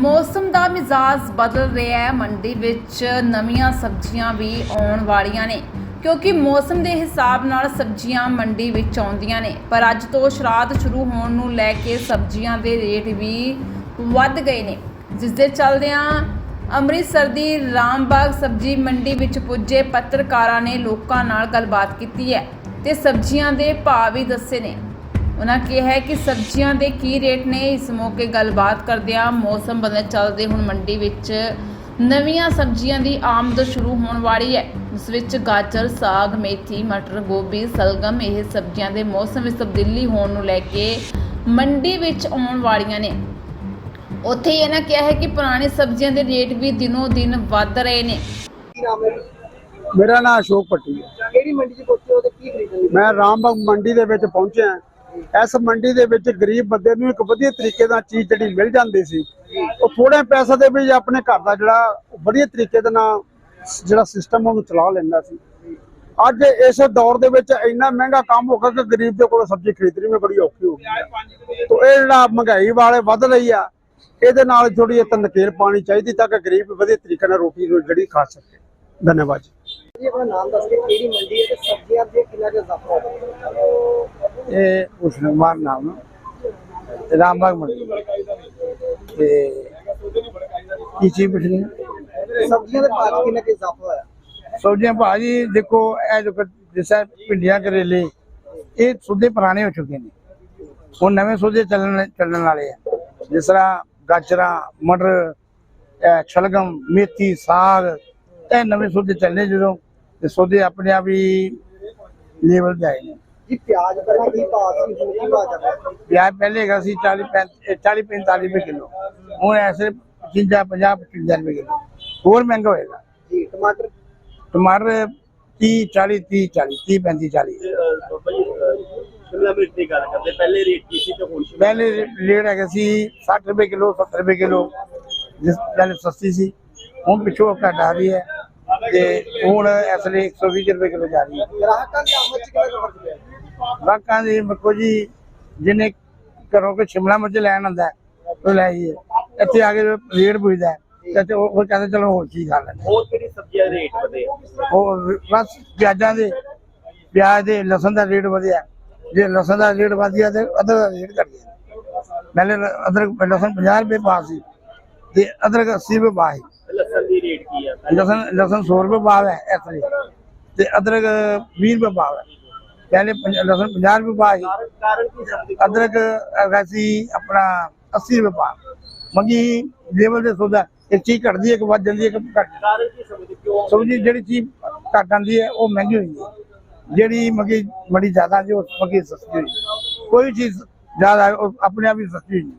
ਮੌਸਮ ਦਾ ਮਿਜ਼ਾਜ ਬਦਲ ਰਿਹਾ ਹੈ। ਮੰਡੀ ਵਿੱਚ ਨਵੀਆਂ ਸਬਜ਼ੀਆਂ ਵੀ ਆਉਣ ਵਾਲੀਆਂ ਨੇ, ਕਿਉਂਕਿ ਮੌਸਮ ਦੇ ਹਿਸਾਬ ਨਾਲ ਸਬਜ਼ੀਆਂ ਮੰਡੀ ਵਿੱਚ ਆਉਂਦੀਆਂ ਨੇ। ਪਰ ਅੱਜ ਤੋਂ ਸ਼ਰਾਧ ਸ਼ੁਰੂ ਹੋਣ ਨੂੰ ਲੈ ਕੇ ਸਬਜ਼ੀਆਂ ਦੇ ਰੇਟ ਵੀ ਵੱਧ ਗਏ ਨੇ। ਜਿਸ ਦੇ ਚੱਲਦਿਆਂ ਅੰਮ੍ਰਿਤਸਰ ਦੀ ਰਾਮਬਾਗ ਸਬਜ਼ੀ ਮੰਡੀ ਵਿੱਚ ਪੁੱਜੇ ਪੱਤਰਕਾਰਾਂ ਨੇ ਲੋਕਾਂ ਨਾਲ ਗੱਲਬਾਤ ਕੀਤੀ ਹੈ ਤੇ ਸਬਜ਼ੀਆਂ ਦੇ ਭਾਅ ਵੀ ਦੱਸੇ ਨੇ। ਉਹਨਾਂ ਕਿਹਾ ਹੈ ਕਿ ਸਬਜ਼ੀਆਂ ਦੇ ਕੀ ਰੇਟ ਨੇ? ਇਸ ਮੌਕੇ ਗੱਲਬਾਤ ਕਰਦਿਆਂ ਮੌਸਮ ਬਦਲ ਚੱਲਦੇ ਹੁਣ ਮੰਡੀ ਵਿੱਚ ਨਵੀਆਂ ਸਬਜ਼ੀਆਂ ਦੀ ਆਮਦ ਸ਼ੁਰੂ ਹੋਣ ਵਾਲੀ ਹੈ। ਇਸ ਵਿੱਚ ਗਾਜਰ ਸਾਗ ਮੇਥੀ ਮਟਰ ਗੋਭੀ ਸਲਗਮ ਇਹ ਸਬਜ਼ੀਆਂ ਦੇ ਮੌਸਮ ਵਿੱਚ ਤਬਦੀਲੀ ਹੋਣ ਨੂੰ ਲੈ ਕੇ ਮੰਡੀ ਵਿੱਚ ਆਉਣ ਵਾਲੀਆਂ ਨੇ। ਉੱਥੇ ਹੀ ਇਹਨਾਂ ਕਿਹਾ ਹੈ ਕਿ ਪੁਰਾਣੀ ਸਬਜ਼ੀਆਂ ਦੇ ਰੇਟ ਵੀ ਦਿਨੋ ਦਿਨ ਵੱਧ ਰਹੇ ਨੇ? ਮੇਰਾ ਨਾਮ ਅਸ਼ੋਕ ਪੱਟੀ ਹੈ। ਕਿਹੜੀ ਮੰਡੀ 'ਚ ਪਹੁੰਚੇ ਹੋ ਤੇ ਕੀ ਖਰੀਦਣ ਮੈਂ ਰਾਮਬਾਗ ਮੰਡੀ ਦੇ ਵਿੱਚ ਪਹੁੰਚਿਆ। ਇਸ ਮੰਡੀ ਦੇ ਵਿੱਚ ਗਰੀਬ ਬੰਦੇ ਨੂੰ ਇੱਕ ਵਧੀਆ ਤਰੀਕੇ ਨਾਲ ਚੀਜ਼ ਜਿਹੜੀ ਮਿਲ ਜਾਂਦੀ ਸੀ, ਉਹ ਥੋੜੇ ਪੈਸੇ ਦੇ ਵਿੱਚ ਆਪਣੇ ਘਰ ਦਾ ਜਿਹੜਾ ਵਧੀਆ ਤਰੀਕੇ ਦੇ ਨਾਲ ਜਿਹੜਾ ਸਿਸਟਮ ਉਹਨੂੰ ਚਲਾ ਲੈਂਦਾ ਸੀ। ਅੱਜ ਇਸ ਦੌਰ ਦੇ ਵਿੱਚ ਇੰਨਾ ਮਹਿੰਗਾ ਕੰਮ ਹੋ ਗਿਆ ਕਿ ਗਰੀਬ ਦੇ ਕੋਲ ਸਬਜ਼ੀ ਖਰੀਦਣੀ ਵੀ ਬੜੀ ਔਖੀ ਹੋ ਗਈ ਹੈ। ਇਹ ਜਿਹੜਾ ਮਹਿੰਗਾਈ ਵਾਲੇ ਵੱਧ ਲਈ ਆ, ਇਹਦੇ ਨਾਲ ਥੋੜੀ ਇਹ ਨਕੇਲ ਪਾਣੀ ਚਾਹੀਦੀ ਤਾਂ ਕਿ ਗਰੀਬ ਵਧੀਆ ਤਰੀਕੇ ਨਾਲ ਰੋਟੀ ਜਿਹੜੀ ਖਾ ਸਕੇ। ਧੰਨਵਾਦ ਜੀ ਆਪਣਾ ਨਾਮ ਦੱਸ ਕੇ ਕਿਹੜੀ ਮੰਡੀ ਹੈ ਤੇ ਸਬਜ਼ੀਆਂ ਦੇ ਕਿੰਨਾ ਕੁ ਇਜ਼ਾਫਾ ਹੋਇਆ ਇਹ ਭੂਸ਼ਣ ਕੁਮਾਰ ਨਾਮ ਰਾਮਬਾਗ ਮੰਡੀ। ਤੇ ਕੀ ਚੀਜ਼ ਪੁੱਛਣੀ ਸਬਜ਼ੀਆਂ ਦੇ ਭਾਅ ਕਿੰਨਾ ਕੁ ਇਜ਼ਾਫਾ ਹੋਇਆ? ਸਬਜ਼ੀਆਂ ਭਾਜੀ ਦੇਖੋ ਇਹ ਜੋ ਜਿਸਾ ਭਿੰਡੀਆਂ ਕਰੇਲੇ ਇਹ ਸੁੱਧੇ ਪੁਰਾਣੇ ਹੋ ਚੁੱਕੇ ਨੇ। ਹੁਣ ਨਵੇਂ ਸੁੱਧੇ ਚੱਲਣ ਚੱਲਣ ਵਾਲੇ ਆ। ਜਿਸ ਤਰ੍ਹਾਂ ਗਾਜਰਾਂ ਮਟਰ ਇਹ ਸ਼ਲਗਮ ਮੇਥੀ ਸਾਗ ਇਹ ਨਵੇਂ ਸੁੱਧੇ ਚੱਲਨੇ ਜਦੋਂ ਤੇ ਸੁੱਧੇ ਆਪਣੇ ਆਪ ਹੀ ਲੈਵਲ ਤੇ ਆਏ ਨੇ। ਜੀ ਪਿਆਜ਼ ਦਾ ਕੀ ਭਾਅ ਸੀ ਹੁਣ ਕੀ ਭਾਅ ਚੱਲ ਰਿਹਾ? ਪਿਆਜ਼ ਪਹਿਲੇ ਹੈਗਾ ਸੀ 40 40 45 ਰੁਪਏ ਕਿਲੋ। ਹੁਣ ਐਸੇ 55 50 55 ਰੁਪਏ ਕਿਲੋ। ਹੋਰ ਮਹਿੰਗਾ ਹੋਏਗਾ। ਜੀ ਟਮਾਟਰ? ਟਮਾਟਰ 30 40 30 40 30 35 40 ਸ਼ਿਮਲਾ ਮਿਰਚ ਦੀ ਗੱਲ ਕਰਦੇ ਪਹਿਲੇ ਰੇਟ ਕੀ ਸੀ ਤੇ ਹੁਣ ਪਹਿਲੇ ਰੇਟ ਹੈਗਾ ਸੀ 60 ਰੁਪਏ ਕਿਲੋ 70 ਰੁਪਏ ਕਿਲੋ ਜਿਸ ਪਹਿਲੇ ਸਸਤੀ ਸੀ। ਹੁਣ ਪਿੱਛੋਂ ਘਟ ਆ ਰਹੀ ਹੈ। ਤੇ ਹੁਣ ਇਸ ਲਈ 120 ਰੁਪਏ ਕਿਲੋ ਜਾ ਰਹੀ ਹੈ। ਗ੍ਰਾਹਕਾਂ ਦੀ ਆਮਦ 'ਚ ਕਿੰਨਾ ਕੁ ਫ਼ਰਕ ਪਿਆ? ਗਾਹਕਾਂ ਦੀ ਮੱਕੋ ਜੀ ਜਿਹਨੇ ਘਰੋਂ ਕੋਈ ਸ਼ਿਮਲਾ ਮਿਰਚ ਲੈਣ ਆਉਂਦਾ ਹੈ, ਉਹ ਲੈ ਆਈਏ। ਇੱਥੇ ਆ ਕੇ ਰੇਟ ਪੁੱਛਦਾ ਤੇ ਉਹ ਕਹਿੰਦੇ ਚਲੋ ਹੋਰ ਚੀਜ਼ ਖਾ ਲੈਂਦੇ ਹੋਰ ਕਿਹੜੀ ਸਬਜ਼ੀਆਂ ਦੇ ਰੇਟ ਵਧੇ? ਉਹ ਬਸ ਪਿਆਜ਼ਾਂ ਦੇ ਪਿਆਜ਼ ਦੇ ਲਸਣ ਦਾ ਰੇਟ ਵਧਿਆ। ਜੇ ਲਸਣ ਦਾ ਰੇਟ ਵਧ ਗਿਆ ਤੇ ਅਦਰਕ ਦਾ ਰੇਟ ਘਟ ਗਿਆ। ਪਹਿਲੇ ਅਦਰਕ ਲਸਣ 50 ਰੁਪਏ ਪਾ ਸੀ ਤੇ ਅਦਰਕ 80 ਰੁਪਏ ਪਾ ਸੀ। ਲਸਣ ਦੀ ਰੇਟ ਕੀ ਆ? ਲਸਣ ਲਸਣ 100 ਰੁਪਏ ਪਾ ਹੈ ਇਸ ਲਈ ਤੇ ਅਦਰਕ 20 ਰੁਪਏ ਪਾ ਹੈ। ਪਹਿਲੇ ਲਸਣ 50 ਰੁਪਏ ਪਾ ਸੀ। ਅਦਰਕ ਹੈਗਾ ਸੀ ਆਪਣਾ 80 ਰੁਪਏ ਪਾ ਮੰਗੀ ਲੈਵਲ ਦੇ ਸੌਦਾ ਇੱਕ ਚੀਜ਼ ਘਟਦੀ ਹੈ ਇੱਕ ਵੱਧ ਜਾਂਦੀ ਹੈ ਇੱਕ ਘਟ ਸਬਜ਼ੀ ਜਿਹੜੀ ਚੀਜ਼ ਘੱਟ ਆਉਂਦੀ ਹੈ ਉਹ ਮਹਿੰਗੀ ਹੋਈ ਹੈ। ਜਿਹੜੀ ਮਗੀ ਬੜੀ ਜ਼ਿਆਦਾ ਜੀ ਉਹ ਮਗੀ ਸਸਤੀ ਹੋਈ। ਕੋਈ ਚੀਜ਼ ਜ਼ਿਆਦਾ ਆਪਣੇ ਆਪ ਹੀ ਸਸਤੀ ਹੋਈ।